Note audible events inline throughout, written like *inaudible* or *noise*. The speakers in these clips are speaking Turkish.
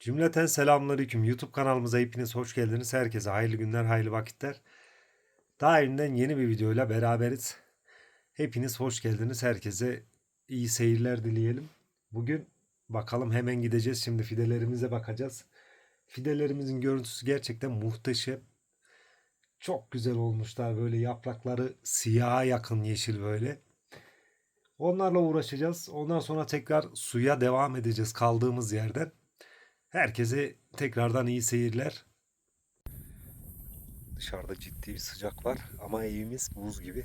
Cümleten selamünaleyküm. YouTube kanalımıza hepiniz hoş geldiniz. Herkese hayırlı günler, hayırlı vakitler. Daha evinden yeni bir videoyla beraberiz. Hepiniz hoş geldiniz. Herkese iyi seyirler dileyelim. Bugün bakalım hemen gideceğiz. Şimdi fidelerimize bakacağız. Fidelerimizin görüntüsü gerçekten muhteşem. Çok güzel olmuşlar. Böyle yaprakları siyaha yakın yeşil böyle. Onlarla uğraşacağız. Ondan sonra tekrar suya devam edeceğiz kaldığımız yerden. Herkese tekrardan iyi seyirler. Dışarıda ciddi bir sıcak var ama evimiz buz gibi.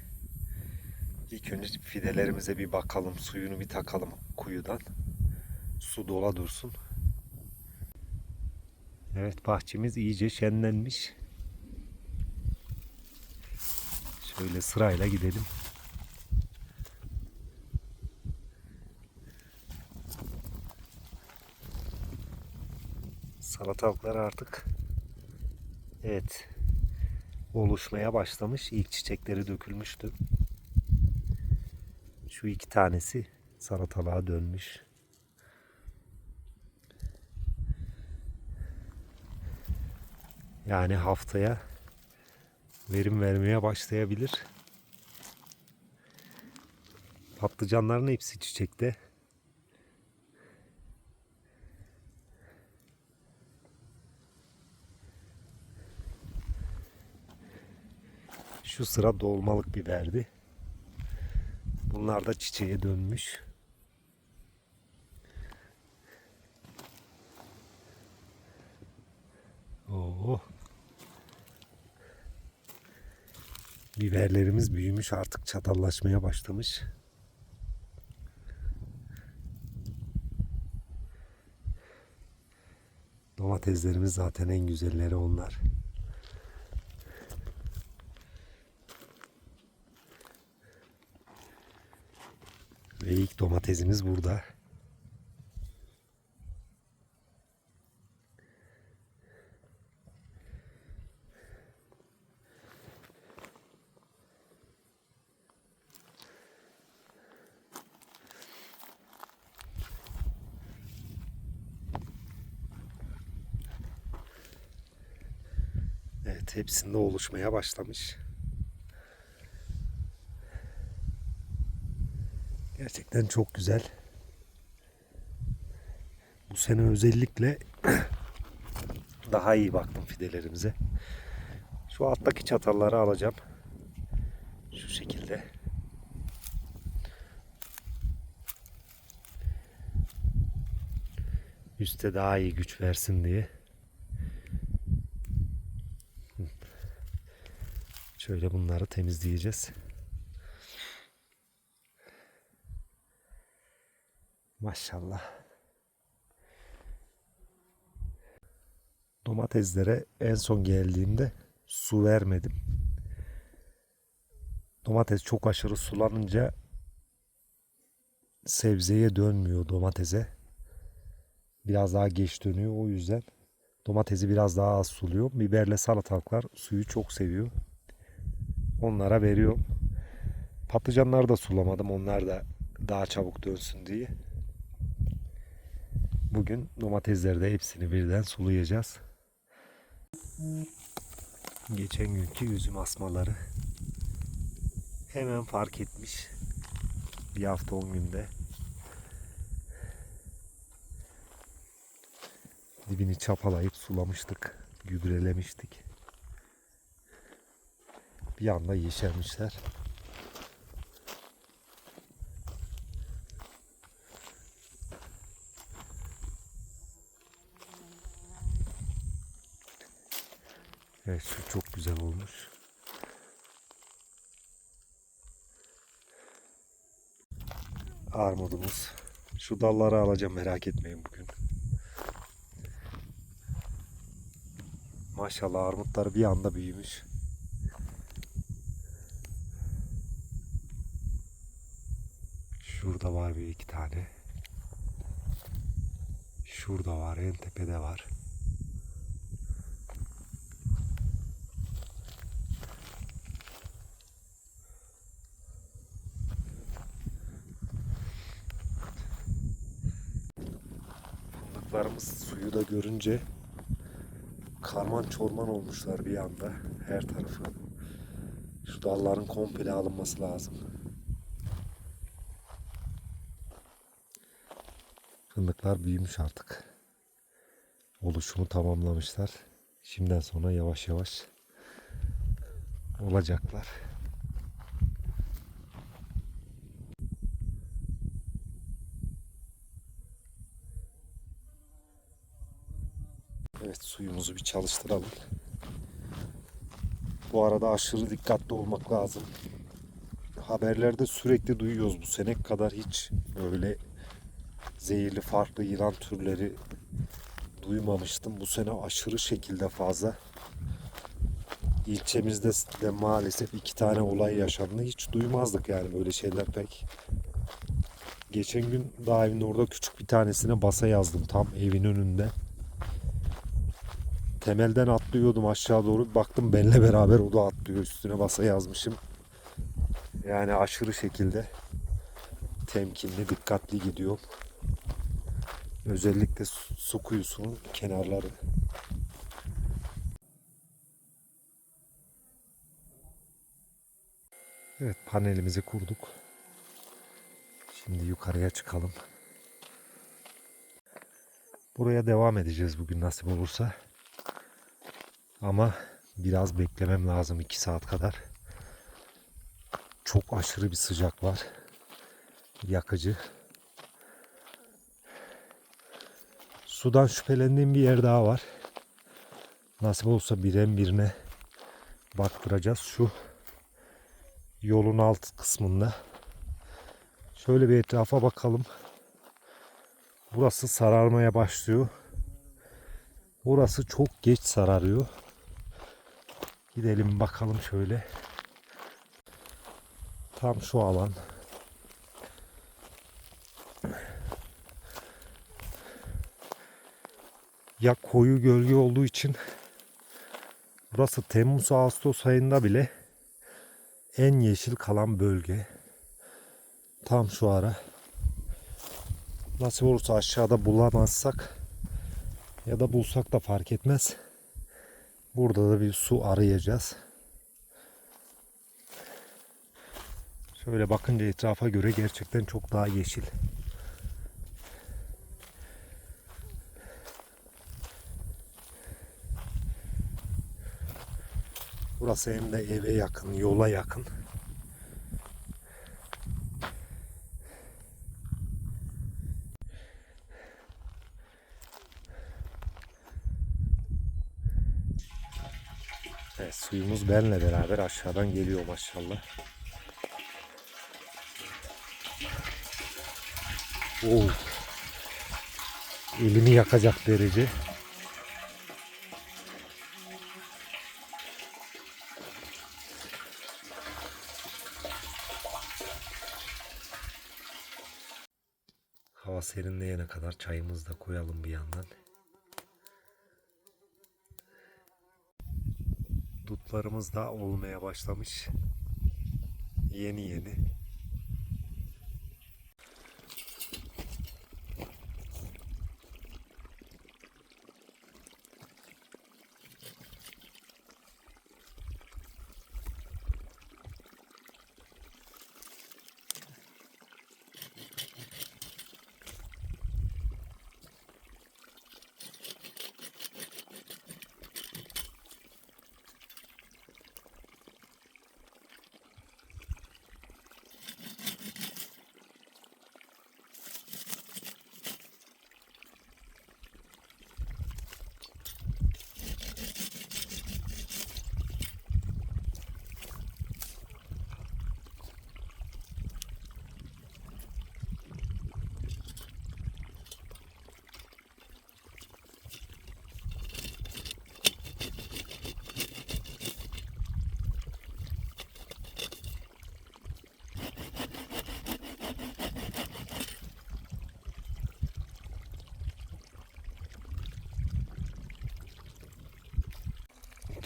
İlk önce fidelerimize bir bakalım, suyunu bir takalım kuyudan. Su dola dursun. Evet bahçemiz iyice şenlenmiş. Şöyle sırayla gidelim. Salatalıklar artık evet oluşmaya başlamış. İlk çiçekleri dökülmüştü. Şu iki tanesi salatalığa dönmüş. Yani haftaya verim vermeye başlayabilir. Patlıcanların hepsi çiçekte. Şu sıra dolmalık biberdi. Bunlar da çiçeğe dönmüş. Oo. Biberlerimiz büyümüş artık çatallaşmaya başlamış. Domateslerimiz zaten en güzelleri onlar. Ve ilk domatesimiz burada. Evet hepsinde oluşmaya başlamış. Gerçekten çok güzel. Bu sene özellikle *clears throat* daha iyi baktım fidelerimize. Şu alttaki çatalları alacağım. Şu şekilde. Üste daha iyi güç versin diye. Şöyle bunları temizleyeceğiz. Maşallah. Domateslere en son geldiğimde su vermedim. Domates çok aşırı sulanınca sebzeye dönmüyor domatese. Biraz daha geç dönüyor o yüzden domatesi biraz daha az suluyor. Biberle salatalıklar suyu çok seviyor. Onlara veriyorum. Patlıcanları da sulamadım. Onlar da daha çabuk dönsün diye. Bugün domatesleri de hepsini birden sulayacağız. Geçen günkü üzüm asmaları hemen fark etmiş. Bir hafta on günde. Dibini çapalayıp sulamıştık. Gübrelemiştik. Bir anda yeşermişler. Evet şu çok güzel olmuş. Armudumuz. Şu dalları alacağım merak etmeyin bugün. Maşallah armutlar bir anda büyümüş. Şurada var bir iki tane. Şurada var en tepede var. Fındıklarımız suyu da görünce karman çorman olmuşlar bir anda her tarafı. Şu dalların komple alınması lazım. Fındıklar büyümüş artık. Oluşumu tamamlamışlar. Şimdiden sonra yavaş yavaş olacaklar. Evet suyumuzu bir çalıştıralım. Bu arada aşırı dikkatli olmak lazım. Haberlerde sürekli duyuyoruz bu sene kadar hiç böyle zehirli farklı yılan türleri duymamıştım. Bu sene aşırı şekilde fazla. İlçemizde de maalesef iki tane olay yaşandı. Hiç duymazdık yani böyle şeyler pek. Geçen gün daha evin orada küçük bir tanesine basa yazdım tam evin önünde. Temelden atlıyordum aşağı doğru. Baktım benle beraber o da atlıyor. Üstüne basa yazmışım. Yani aşırı şekilde temkinli, dikkatli gidiyorum. Özellikle su kuyusunun kenarları. Evet panelimizi kurduk. Şimdi yukarıya çıkalım. Buraya devam edeceğiz bugün nasip olursa. Ama biraz beklemem lazım 2 saat kadar. Çok aşırı bir sıcak var. Yakıcı. Sudan şüphelendiğim bir yer daha var. Nasip olsa biren birine baktıracağız. Şu yolun alt kısmında. Şöyle bir etrafa bakalım. Burası sararmaya başlıyor. Burası çok geç sararıyor. Gidelim bakalım şöyle. Tam şu alan. Ya koyu gölge olduğu için burası Temmuz Ağustos ayında bile en yeşil kalan bölge. Tam şu ara. Nasıl olursa aşağıda bulamazsak ya da bulsak da fark etmez. Burada da bir su arayacağız. Şöyle bakınca etrafa göre gerçekten çok daha yeşil. Burası hem de eve yakın, yola yakın. Benle beraber aşağıdan geliyor maşallah. Oo. Elimi yakacak derece. Hava serinleyene kadar çayımızı da koyalım bir yandan. Dutlarımız da olmaya başlamış. Yeni yeni.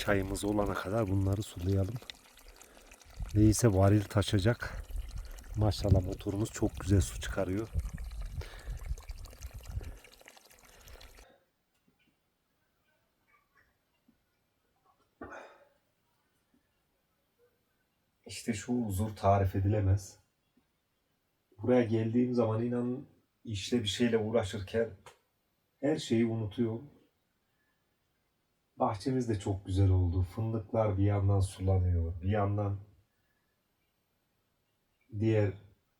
çayımız olana kadar bunları sulayalım. Neyse varil taşacak. Maşallah motorumuz çok güzel su çıkarıyor. İşte şu huzur tarif edilemez. Buraya geldiğim zaman inanın işle bir şeyle uğraşırken her şeyi unutuyorum Bahçemiz de çok güzel oldu. Fındıklar bir yandan sulanıyor. Bir yandan diğer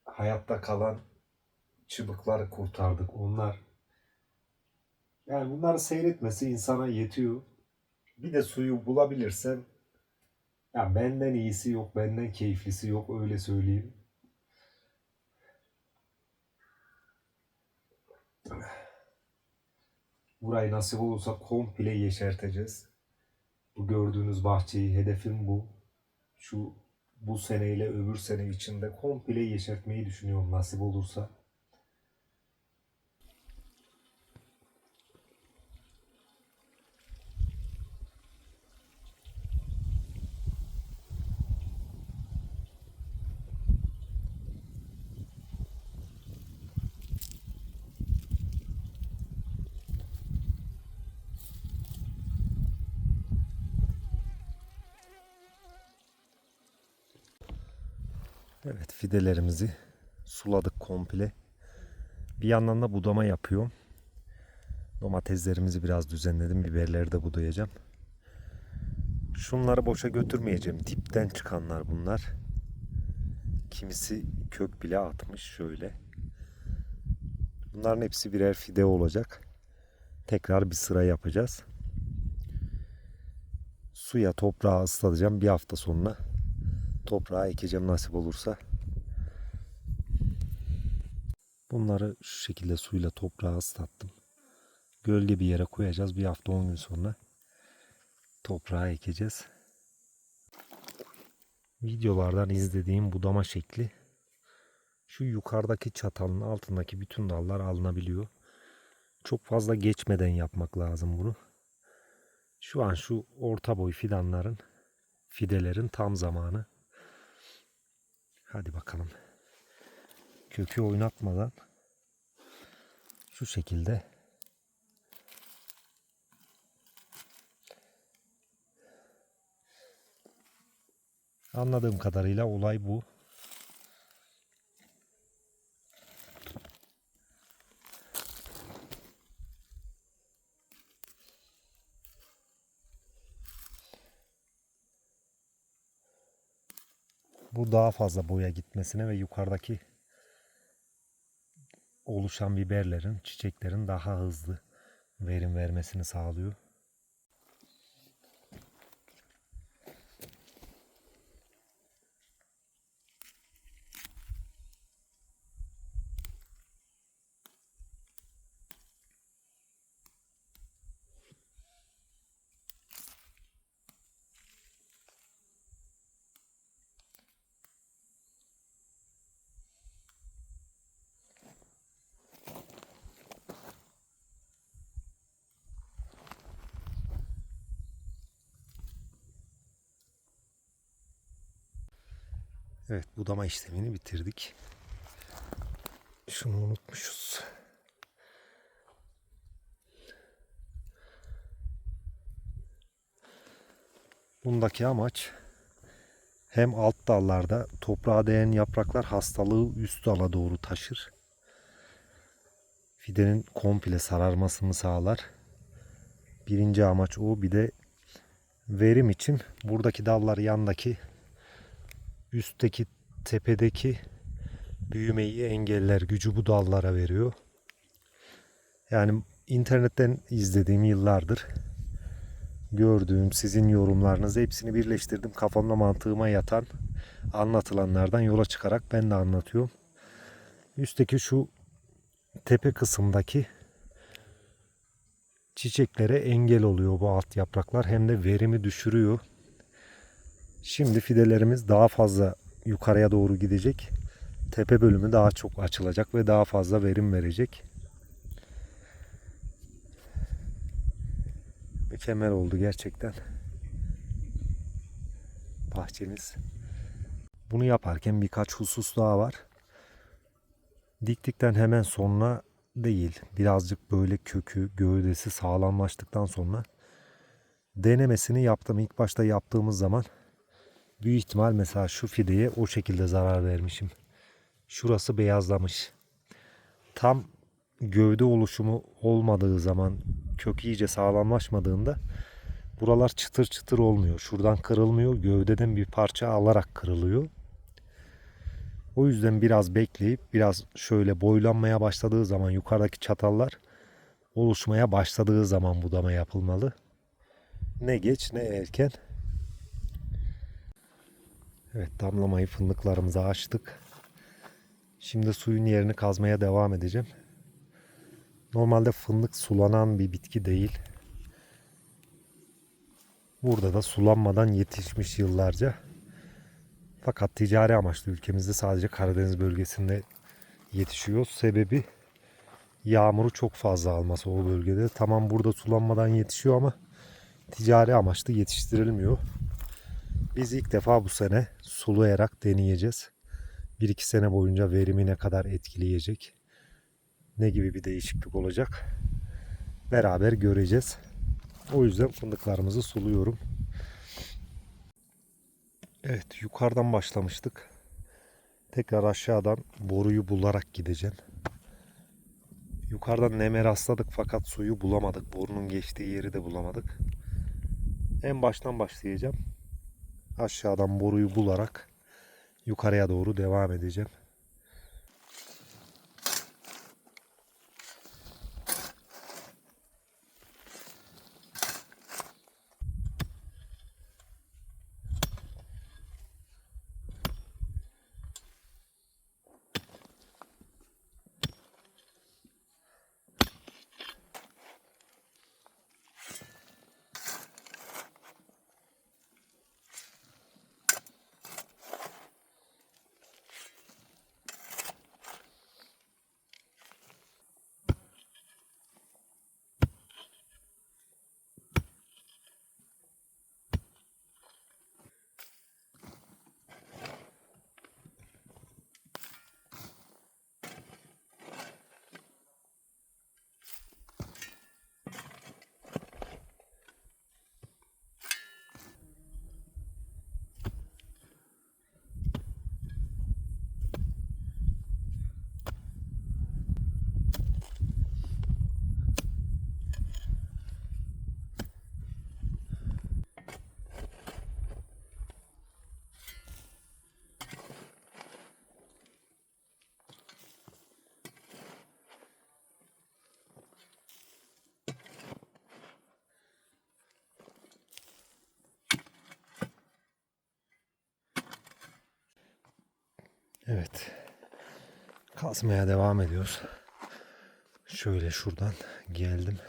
hayatta kalan çıbıkları kurtardık. Onlar yani bunları seyretmesi insana yetiyor. Bir de suyu bulabilirsem ya benden iyisi yok, benden keyiflisi yok öyle söyleyeyim. Burayı nasip olursa komple yeşerteceğiz. Bu gördüğünüz bahçeyi hedefim bu. Şu bu seneyle öbür sene içinde komple yeşertmeyi düşünüyorum nasip olursa. Evet fidelerimizi suladık komple. Bir yandan da budama yapıyorum. Domateslerimizi biraz düzenledim. Biberleri de budayacağım. Şunları boşa götürmeyeceğim. Dipten çıkanlar bunlar. Kimisi kök bile atmış şöyle. Bunların hepsi birer fide olacak. Tekrar bir sıra yapacağız. Suya toprağı ıslatacağım bir hafta sonra toprağa ekeceğim nasip olursa. Bunları şu şekilde suyla toprağa ıslattım. Gölge bir yere koyacağız. Bir hafta 10 gün sonra toprağa ekeceğiz. Videolardan izlediğim budama şekli şu yukarıdaki çatalın altındaki bütün dallar alınabiliyor. Çok fazla geçmeden yapmak lazım bunu. Şu an şu orta boy fidanların fidelerin tam zamanı. Hadi bakalım. Kökü oynatmadan şu şekilde Anladığım kadarıyla olay bu. Bu daha fazla boya gitmesine ve yukarıdaki oluşan biberlerin, çiçeklerin daha hızlı verim vermesini sağlıyor. Evet budama işlemini bitirdik. Şunu unutmuşuz. Bundaki amaç hem alt dallarda toprağa değen yapraklar hastalığı üst dala doğru taşır. Fidenin komple sararmasını sağlar. Birinci amaç o. Bir de verim için buradaki dallar yandaki üstteki tepedeki büyümeyi engeller gücü bu dallara veriyor. Yani internetten izlediğim yıllardır gördüğüm sizin yorumlarınızı hepsini birleştirdim. Kafamda mantığıma yatan anlatılanlardan yola çıkarak ben de anlatıyorum. Üstteki şu tepe kısımdaki çiçeklere engel oluyor bu alt yapraklar hem de verimi düşürüyor. Şimdi fidelerimiz daha fazla yukarıya doğru gidecek. Tepe bölümü daha çok açılacak ve daha fazla verim verecek. Mükemmel oldu gerçekten. Bahçemiz. Bunu yaparken birkaç husus daha var. Diktikten hemen sonra değil. Birazcık böyle kökü, gövdesi sağlamlaştıktan sonra denemesini yaptım. İlk başta yaptığımız zaman Büyük ihtimal mesela şu fideye o şekilde zarar vermişim. Şurası beyazlamış. Tam gövde oluşumu olmadığı zaman kök iyice sağlamlaşmadığında buralar çıtır çıtır olmuyor. Şuradan kırılmıyor. Gövdeden bir parça alarak kırılıyor. O yüzden biraz bekleyip biraz şöyle boylanmaya başladığı zaman yukarıdaki çatallar oluşmaya başladığı zaman budama yapılmalı. Ne geç ne erken. Evet damlamayı fındıklarımıza açtık. Şimdi suyun yerini kazmaya devam edeceğim. Normalde fındık sulanan bir bitki değil. Burada da sulanmadan yetişmiş yıllarca. Fakat ticari amaçlı ülkemizde sadece Karadeniz bölgesinde yetişiyor. Sebebi yağmuru çok fazla alması o bölgede. Tamam burada sulanmadan yetişiyor ama ticari amaçlı yetiştirilmiyor. Biz ilk defa bu sene sulayarak deneyeceğiz. 1-2 sene boyunca verimi ne kadar etkileyecek? Ne gibi bir değişiklik olacak? Beraber göreceğiz. O yüzden fındıklarımızı suluyorum. Evet yukarıdan başlamıştık. Tekrar aşağıdan boruyu bularak gideceğim. Yukarıdan nemer rastladık fakat suyu bulamadık. Borunun geçtiği yeri de bulamadık. En baştan başlayacağım. Aşağıdan boruyu bularak yukarıya doğru devam edeceğim. Evet. Kazmaya devam ediyoruz. Şöyle şuradan geldim.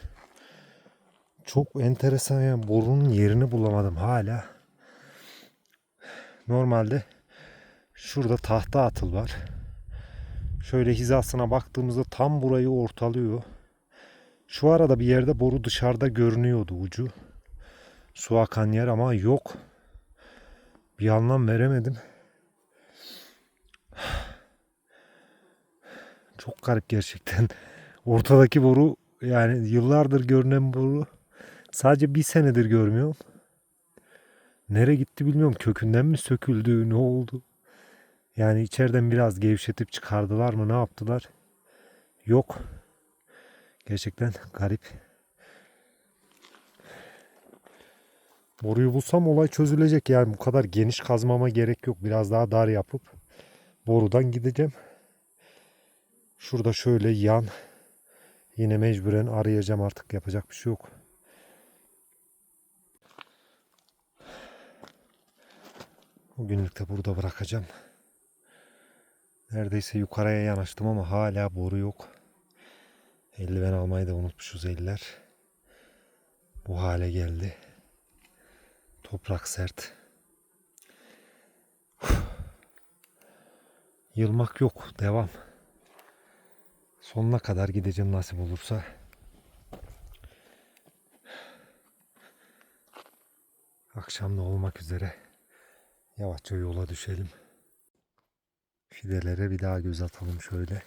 Çok enteresan ya. Borunun yerini bulamadım hala. Normalde şurada tahta atıl var. Şöyle hizasına baktığımızda tam burayı ortalıyor. Şu arada bir yerde boru dışarıda görünüyordu ucu. Su akan yer ama yok. Bir anlam veremedim. *sighs* Çok garip gerçekten. *laughs* Ortadaki boru yani yıllardır görünen boru sadece bir senedir görmüyorum. Nereye gitti bilmiyorum. Kökünden mi söküldü? Ne oldu? Yani içeriden biraz gevşetip çıkardılar mı? Ne yaptılar? Yok. Gerçekten garip. Boruyu bulsam olay çözülecek. Yani bu kadar geniş kazmama gerek yok. Biraz daha dar yapıp borudan gideceğim. Şurada şöyle yan yine mecburen arayacağım artık yapacak bir şey yok. Bugünlük de burada bırakacağım. Neredeyse yukarıya yanaştım ama hala boru yok. Eldiven almayı da unutmuşuz eller. Bu hale geldi. Toprak sert. Yılmak yok. Devam. Sonuna kadar gideceğim nasip olursa. Akşam da olmak üzere. Yavaşça yola düşelim. Fidelere bir daha göz atalım şöyle.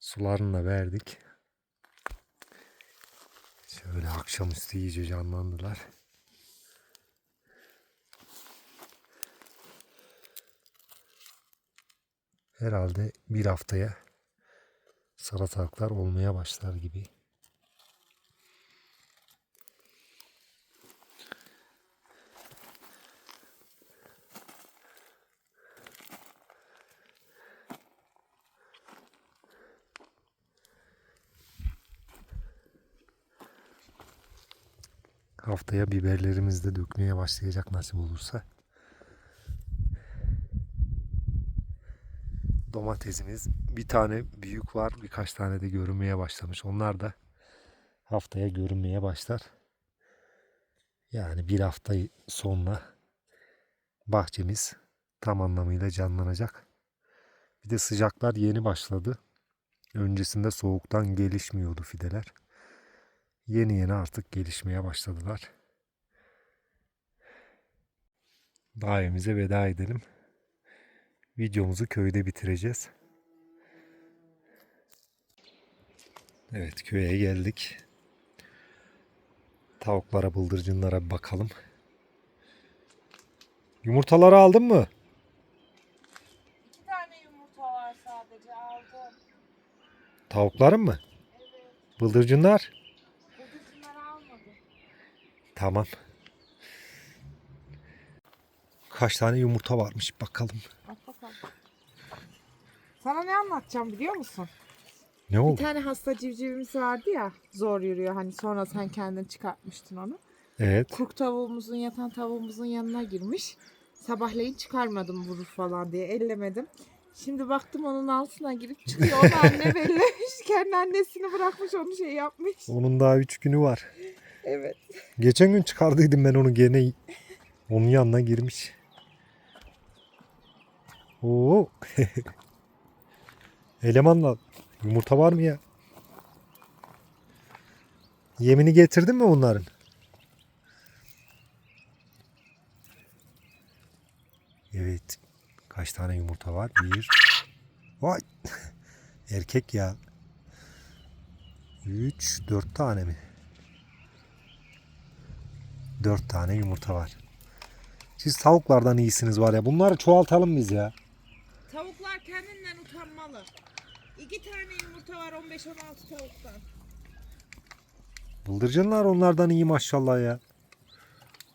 Sularını da verdik. Şöyle akşamüstü iyice canlandılar. Herhalde bir haftaya salatalıklar olmaya başlar gibi. Haftaya biberlerimiz de dökmeye başlayacak nasip olursa. Domatesimiz bir tane büyük var, birkaç tane de görünmeye başlamış. Onlar da haftaya görünmeye başlar. Yani bir hafta sonra bahçemiz tam anlamıyla canlanacak. Bir de sıcaklar yeni başladı. Öncesinde soğuktan gelişmiyordu fideler. Yeni yeni artık gelişmeye başladılar. Daha evimize veda edelim. Videomuzu köyde bitireceğiz. Evet köye geldik. Tavuklara, bıldırcınlara bir bakalım. Yumurtaları aldın mı? İki tane yumurta var sadece aldım. Tavukların mı? Evet. Bıldırcınlar? Kudüs'ünler almadım. Tamam. Kaç tane yumurta varmış bakalım. Sana ne anlatacağım biliyor musun? Ne Bir oldu? tane hasta civcivimiz vardı ya. Zor yürüyor. Hani sonra sen kendin çıkartmıştın onu. Evet. Kurt tavuğumuzun yatan tavuğumuzun yanına girmiş. Sabahleyin çıkarmadım vurur falan diye ellemedim. Şimdi baktım onun altına girip çıkıyor. Onu *laughs* anne bellemiş. Kendi annesini bırakmış onu şey yapmış. Onun daha 3 günü var. Evet. Geçen gün çıkardıydım ben onu gene onun yanına girmiş. Oo. Elemanla yumurta var mı ya? Yemini getirdin mi onların? Evet. Kaç tane yumurta var? Bir. Vay. Erkek ya. Üç, dört tane mi? Dört tane yumurta var. Siz tavuklardan iyisiniz var ya. Bunları çoğaltalım biz ya. Tavuklar kendinden utanmalı. İki tane yumurta var 15-16 tavuktan. Bıldırcınlar onlardan iyi maşallah ya.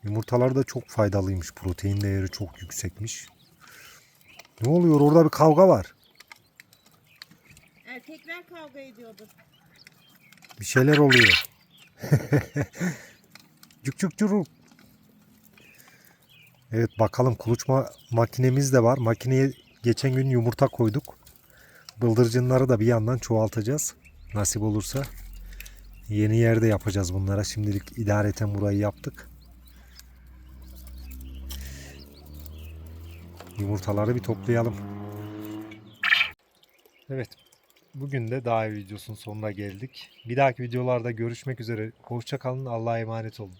Yumurtalar da çok faydalıymış. Protein değeri çok yüksekmiş. Ne oluyor? Orada bir kavga var. Erkekler kavga ediyordu. Bir şeyler oluyor. *laughs* cuk cuk curuk. Evet bakalım kuluçma makinemiz de var. Makineye geçen gün yumurta koyduk. Bıldırcınları da bir yandan çoğaltacağız. Nasip olursa. Yeni yerde yapacağız bunlara. Şimdilik idareten burayı yaptık. Yumurtaları bir toplayalım. Evet. Bugün de daha iyi videosunun sonuna geldik. Bir dahaki videolarda görüşmek üzere. Hoşça kalın. Allah'a emanet olun.